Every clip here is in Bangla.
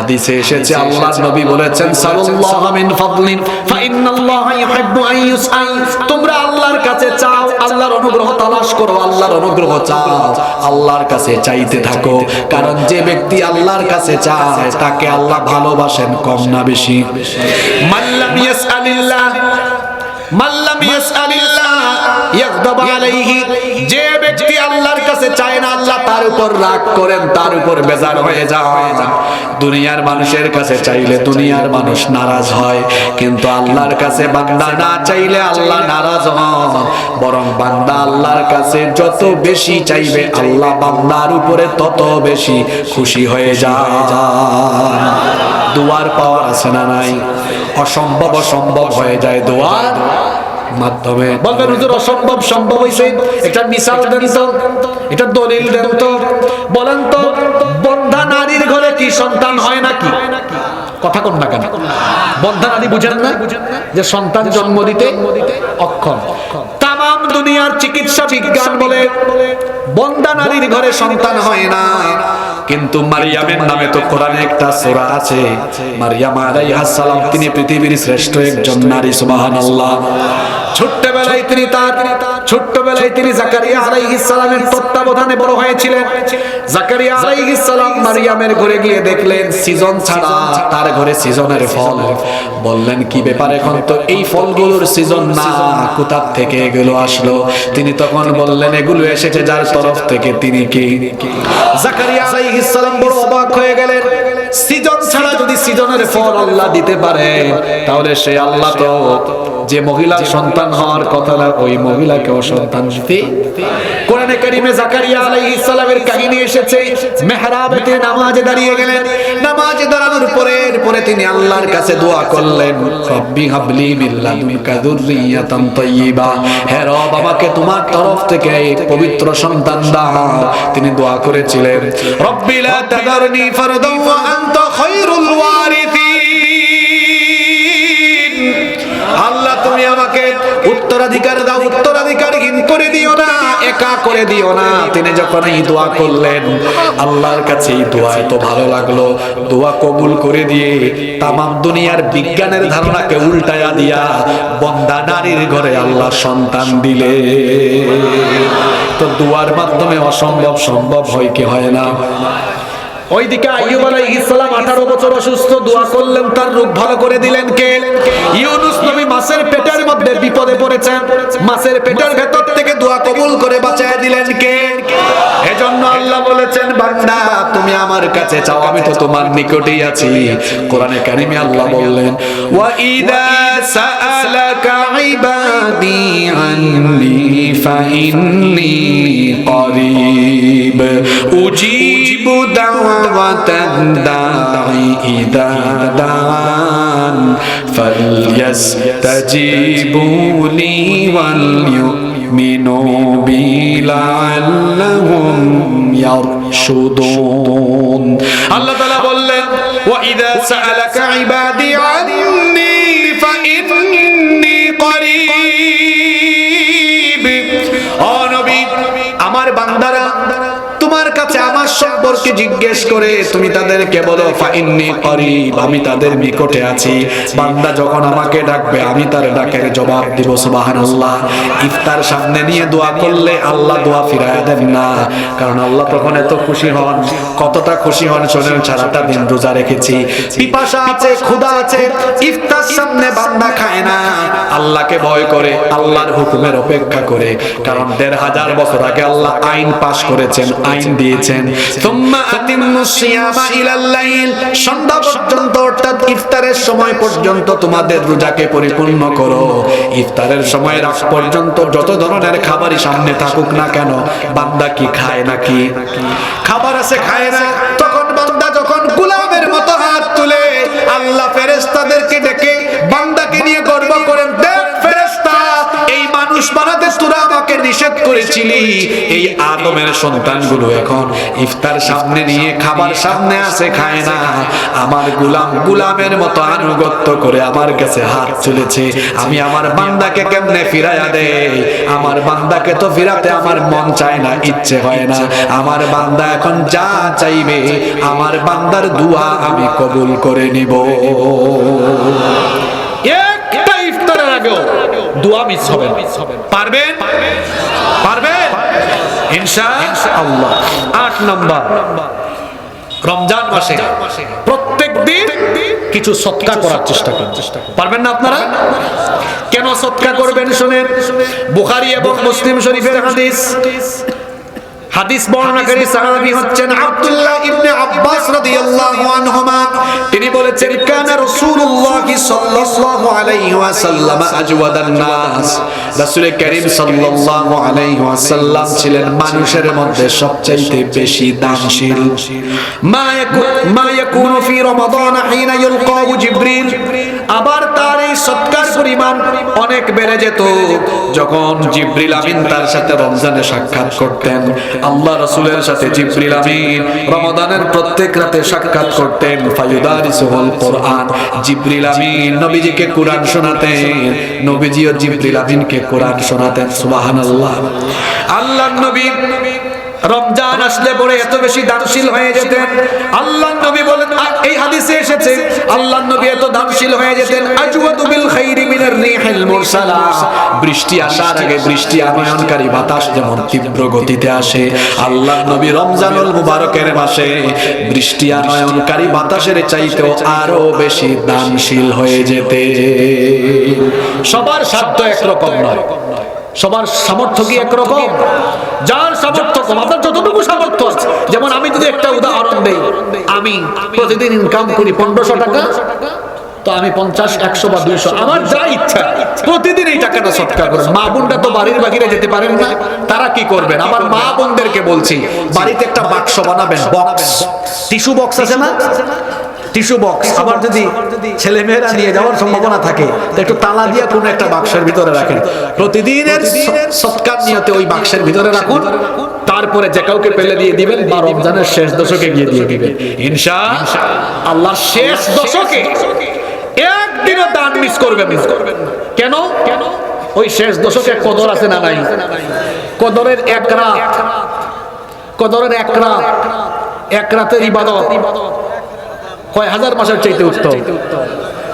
হাদিসে এসেছে আল্লাহর নবী বলেছেন সাল্লাল্লাহু মিন ফাদলিন ফা ইন্নাল্লাহা ইউহিব্বু আন ইউসআল। তোমরা আল্লাহর কাছে চাও আল্লাহর অনুগ্রহ তালাশ করো আল্লাহর অনুগ্রহ চাও। আল্লাহর কাছে চাইতে থাকো কারণ যে ব্যক্তি আল্লাহর কাছে চায় তাকে আল্লাহ ভালোবাসেন কম না বেশি। মাল্লাম ইয়াসআলিল্লাহ কাছে চায় না আল্লাহ তার উপর রাগ করেন তার উপর বেজার হয়ে যায় দুনিয়ার মানুষের কাছে চাইলে দুনিয়ার মানুষ নারাজ হয় কিন্তু আল্লাহর কাছে বান্দা না চাইলে আল্লাহ নারাজ হন। বরং বান্দা আল্লাহর কাছে যত বেশি চাইবে আল্লাহ বান্দার উপরে তত বেশি খুশি হয়ে যায়। দুয়ার পাওয়ার আছে না নাই? অসম্ভব অসম্ভব হয়ে যায় দোয়ার মাধ্যমে। বলবেন হুজুর অসম্ভব সম্ভব হইছে একটা মিসাল দেন এটা দলিল দেন তো। বলেন তো বন্ধা নারীর ঘরে কি সন্তান হয় নাকি? কথা কোন না কেন? বন্ধা নারী বুঝেন না যে সন্তান জন্ম দিতে অক্ষম। তাম দুনিয়ার চিকিৎসা বিজ্ঞান বলে বন্দা নারীর ঘরে সন্তান হয় না। কিন্তু মারিয়ামের নামে তো কোরআনে একটা সূরা আছে। মারিয়াম আলাইহিস সালাম তিনি পৃথিবীর শ্রেষ্ঠ একজন নারী সুবহানাল্লাহ। ছোট্টবেলায় তিনি তার ছোট্টবেলায় তিনি জাকারিয়া তত্ত্বাবধানে বড় হয়েছিলেন। জাকারিয়া মারিয়ামের ঘরে গিয়ে দেখলেন, সিজন ছাড়া তার ঘরে সিজনের ফল। বললেন, কি ব্যাপার এখন তো এই ফলগুলোর সিজন না কোথা থেকে এগুলো আসলো? তিনি তখন বললেন, এগুলো এসেছে যার তরফ থেকে তিনি কি? জাকারিয়া বড় অবাক হয়ে গেলেন। সিজন ছাড়া যদি সিজনের ফল আল্লাহ দিতে পারে, তাহলে সে আল্লাহ তো যে মহিলার সন্তান হওয়ার কথা না, ওই মহিলাকেও সন্তান দিতে। কোরআনে কারিমে জাকারিয়া আলাইহিস সালামের কাহিনী এসেছে, মেহরাবেতে নামাজে দাঁড়িয়ে গেলেন। নামাজে দাঁড়ানোর পরে পরে তিনি আল্লাহর কাছে দোয়া করলেন, রব্বি হাবলি মিন লাদুনকা যুররিয়াতান তাইয়্যিবা হে রব, আমাকে তোমার তরফ থেকে পবিত্র সন্তান দাও। তিনি দোয়া করেছিলেন, রব্বি লা তাদারনি ফারদান ওয়া আনতা খায়রুল ওয়ারিসিন উত্তরাধিকার দাও উত্তরাধিকারহীন করে দিও না, একা করে দিও না। তিনি যখন এই দোয়া করলেন, আল্লাহর কাছে এই দোয়া এত ভালো লাগল। দোয়া কবুল করে দিয়ে তামাম দুনিয়ার বিজ্ঞানের ধারণাকে উল্টায়া দিয়া বন্দা নারীর ঘরে আল্লাহ সন্তান দিলে। তো দোয়ার মাধ্যমে অসম্ভব সম্ভব হয় কি হয় না? ওইদিকে আইয়ুব আলাইহিস সালাম 18 বছর অসুস্থ, দোয়া করলেন, তার রোগ ভালো করে দিলেন কে? ইউনুস নবী মাছের পেটের মধ্যে বিপদে পড়েছেন। মাছের পেটের ভেতর থেকে দোয়া কবুল করে বাঁচায় দিলেন কে? এজন্য আল্লাহ বলেছেন, বান্দা, তুমি আমার কাছে চাও, আমি তো তোমার নিকটেই আছি। কোরআনে কারিমে আল্লাহ বললেন, ওয়া ইদা সাআলাকা ইবাদি আন্নি ফাইন্নি করিব। উজিবু দাওয়াতাদ দাঈ ইদা দান ফালইস্তাজিবু লি ওয়াল يؤمنوا بي لعلهم يرشدون আল্লাহ তাআলা বললেন وإذا سألك عبادي عني فإني قريب ও নবী আমার বান্দারা কাছে আমার সম্পর্কে জিজ্ঞেস করে, তুমি তাদেরকে বলো আমি তাদের নিকটে আছি। বান্দা যখন আমাকে ডাকবে, আমি তার ডাকের জবাব দিব ইফতার সামনে নিয়ে দোয়া করলে আল্লাহ দোয়া দেন না। কারণ আল্লাহ তখন এত খুশি হন, কতটা খুশি হন শোনেন, সারাটা দিন রোজা রেখেছি। পিপাসা আছে আছে, ইফতার সামনে বান্দা খায় না। আল্লাহকে ভয় করে, আল্লাহর হুকুমের অপেক্ষা করে। কারণ দেড় হাজার বছর আগে আল্লাহ আইন পাশ করেছেন, আইন দিয়েছেন। তুম্মা আতিম্মু সিয়ামা ইলাল লাইল সন্ধ্যা পর্যন্ত অর্থাৎ ইফতারের সময় পর্যন্ত তোমাদের রোজাকে পরিপূর্ণ করো। ইফতারের সময় রাত পর্যন্ত যত ধরনের খাবারই সামনে থাকুক না কেন বান্দা কি খায় নাকি? খাবার আছে খায় না। তখন বান্দা যখন গোলামের মতো হাত তুলে আল্লাহ ফেরেশতাদেরকে ডেকে বান্দাকে মানুষ বানাতে তোরা আমাকে নিষেধ করেছিলি। এই আদমের সন্তানগুলো এখন ইফতার সামনে নিয়ে, খাবার সামনে আসে খায় না। আমার গুলাম গুলামের মতো আনুগত্য করে আমার কাছে হাত চলেছে আমি আমার বান্দাকে কেমনে ফিরাইয়া দেই? আমার বান্দাকে তো ফিরাতে আমার মন চায় না, ইচ্ছে হয় না। আমার বান্দা এখন যা চাইবে, আমার বান্দার দুয়া আমি কবুল করে নিব। একটা ইফতারের আগেও দোয়া মিস হবে না। পারবেন? পারবেন? ইনশা আল্লাহ আট নম্বর। রমজান মাসে প্রত্যেক দিন কিছু সৎকার করার চেষ্টা করুন। পারবেন না আপনারা? কেন সৎকার করবেন শুনেন? বুখারী এবং মুসলিম শরীফের হাদিস। হাদিস বর্ণনাকারী সাহাবী হচ্ছেন আব্দুল্লাহ ইবনে আব্বাস রাদিয়াল্লাহু আনহুমা। তিনি বলেছেন কানা রাসূলুল্লাহ সাল্লাল্লাহু আলাইহি ওয়াসাল্লাম আজওয়াদান নাস। রাসূল করিম সাল্লাল্লাহু আলাইহি ওয়াসাল্লাম ছিলেন মানুষের মধ্যে সবচাইতে বেশি দানশীল। মা মা ইয়াকুনু ফি রমাদান হিনা ইলকাহু জিবরিল। আবার তার এই সৎকার পরিমাণ অনেক বেড়ে যেত। যখন জিবরিল আমিন তার সাথে রমজানে সাক্ষাৎ করতেন আল্লাহ রাসূলের সাথে জিবরিল আমিন রমাদানের প্রত্যেক রাতে সাক্ষাৎ করতেন। ফায়ুদারিসুল কোরআন। জিবরিল আমিন নবীজিকে কোরআন শোনাতেন। নবীজিও জিবরিল আমিনকে কোরআন শোনাতেন। সুবহানাল্লাহ। আল্লাহর নবী রমজান আসলে পরে এত বেশি দানশীল হয়ে যেতেন। আল্লাহ নবী বলেন এই হাদিসে এসেছে আল্লাহ নবী এত দানশীল হয়ে যেতেন। আজওয়াদু বিল খাইরি মিনার রিহিল মুরসালা। বৃষ্টি আসার আগে বৃষ্টি আনয়নকারী বাতাস যেমন তীব্র গতিতে আসে আল্লাহ নবী রমজানুল মুবারকের মাসে বৃষ্টি আনয়নকারী বাতাসের চাইতেও আরও বেশি দানশীল হয়ে যেতে সবার সাধ্য একরকম নয়। সবার সামর্থ্য কি একরকম? যার আপনার যতটুকু সামর্থ্য আছে। যেমন আমি যদি একটা উদাহরণ দেই, আমি প্রতিদিন ইনকাম করি পনেরোশো টাকা, তো আমি পঞ্চাশ, একশো বা দুইশো, আমার যা ইচ্ছা, প্রতিদিন এই টাকাটা সৎকার করেন। মা বোনটা তো বাড়ির বাকিরে যেতে পারেন না, তারা কি করবেন? আমার মা বোনদেরকে বলছি, বাড়িতে একটা বাক্স বানাবেন বক্স টিস্যু বক্স আছে না? টিস্যু বক্স আবার যদি ছেলে মেয়েরা নিয়ে যাওয়ার সম্ভাবনা থাকে একটু তালা দিয়ে কোনো একটা বাক্সের ভিতরে রাখেন। প্রতিদিনের সৎকার নিয়তে ওই বাক্সের ভিতরে রাখুন। তারপরে যে কাউকে পেলে দিয়ে দিবেন বা রমজানের শেষ দশকে গিয়ে দিয়ে দিবেন। ইনশা আল্লাহ শেষ দশকে একদিনও দান মিস করবেন না। কেন? ওই শেষ দশকে কদর আছে না নাই? কদরের এক রাত। কদরের এক রাত। এক রাতের ইবাদত। কয় হাজার মাসের চাইতে উত্তম।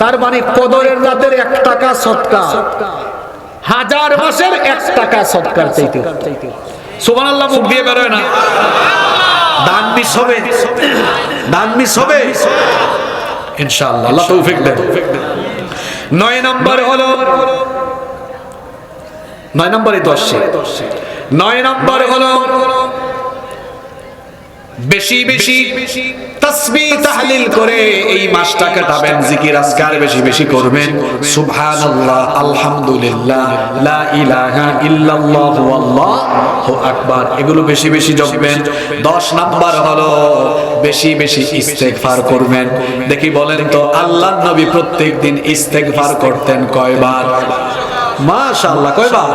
তার মানে কদরের রাতের এক টাকা সৎকা হাজার মাসের এক টাকা সৎকার চাইতে সুবান আল্লাহ মুখ দিয়ে বেরোয় না। দান মিস হবে দান মিস হবে ইনশাআল্লাহ, আল্লাহ তৌফিক দেন। নয় নম্বর হলো, নয় নম্বরই দশে নয় নম্বর হলো বেশি বেশি। তাসবিহ তাহলিল করে এই মাসটা কাটাবেন জিকির আজকার বেশি বেশি করবেন। সুবহানাল্লাহ আলহামদুলিল্লাহ লা ইলাহা ইল্লাল্লাহ আল্লাহু আকবার। এগুলো বেশি বেশি জপবেন। 10 নাম্বার হলো বেশি বেশি ইস্তেগফার করবেন। দেখি বলেন তো আল্লাহর নবী প্রত্যেকদিন ইস্তেগফার করতেন কয়বার? মাশাআল্লাহ, কয়বার?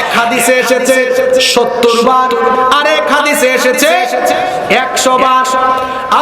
এক হাদিসে এসেছে সত্তর বার, আর এক হাদিসে এসেছে একশো বার।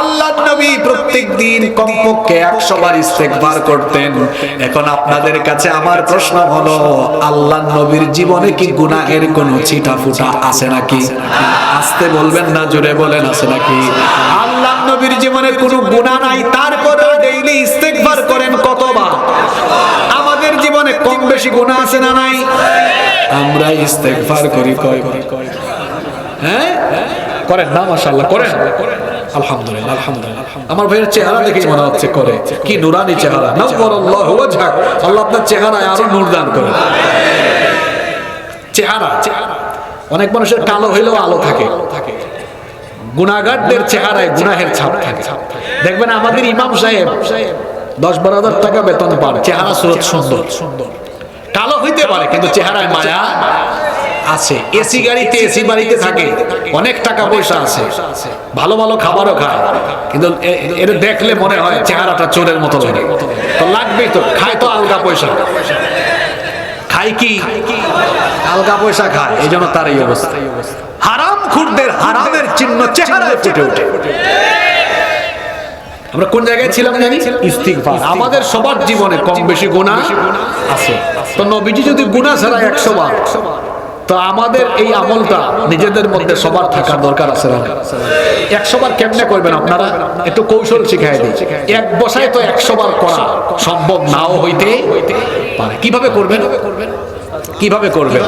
আল্লাহ নবী কমপক্ষে একশো বার ইস্তেকবার করতেন। এখন আপনাদের কাছে আমার প্রশ্ন হলো আল্লাহ নবীর জীবনে কি গুনাহের কোনো ছিটা ফুটা আছে নাকি? আসতে বলবেন না, জোরে বলেন, আছে নাকি? আল্লাহ নবীর জীবনে কোনো গুনাহ নাই, তারপরেও ডেইলি ইস্তেকবার করেন কতবার? জীবনে কম বেশি গুনাহ আছে না নাই? আমরা ইস্তেগফার করি কয়বার হ্যাঁ? করেন না, মাশাআল্লাহ, করেন। আলহামদুলিল্লাহ আলহামদুলিল্লাহ। আমার ভাইয়ের চেহারা দেখেই মনে হচ্ছে করে। কি নুরানি চেহারা। নাওয়ারাল্লাহু ওয়াজহাক। আল্লাহ আপনার চেহারায় আরও নূর দান করেন। চেহারা। অনেক মানুষের কালো হইলেও আলো থাকে। গুনাহগারদের চেহারায় গুনাহের ছাপ থাকে। দেখবেন আমাদের ইমাম সাহেব দশ বারো হাজার টাকা বেতন পান চেহারা সুরত সুন্দর। সুন্দর। কালো হইতে পারে কিন্তু চেহারায় মায়া আছে। এসি গাড়িতে এসি বাড়িতে থাকে। অনেক টাকা পয়সা আছে। ভালো ভালো খাবারও খায়। কিন্তু এটা দেখলে মনে হয় চেহারাটা চোরের মতো লাগে। তো লাগবেই তো খায় তো আলগা পয়সা। খায় কি? আলগা পয়সা খায় এই জন্য তার এই অবস্থা। হারাম খুরদের হারামের চিহ্ন চেহারায় ফুটে ওঠে। আমরা কোন জায়গায় ছিলাম জানি? ইস্তিগফার। আমাদের সবার জীবনে কম বেশি গুনাহ আছে। তো নবীজি যদি গুনাহ ছাড়া একশো বার তো আমাদের এই আমলটা নিজেদের মধ্যে সবার থাকার দরকার আছে একশো বার কেমনে করবেন আপনারা? একটু কৌশল শিখাই দিই। এক বসায় তো একশো বার করা সম্ভব নাও হইতে পারে। কীভাবে করবেন? কীভাবে করবেন?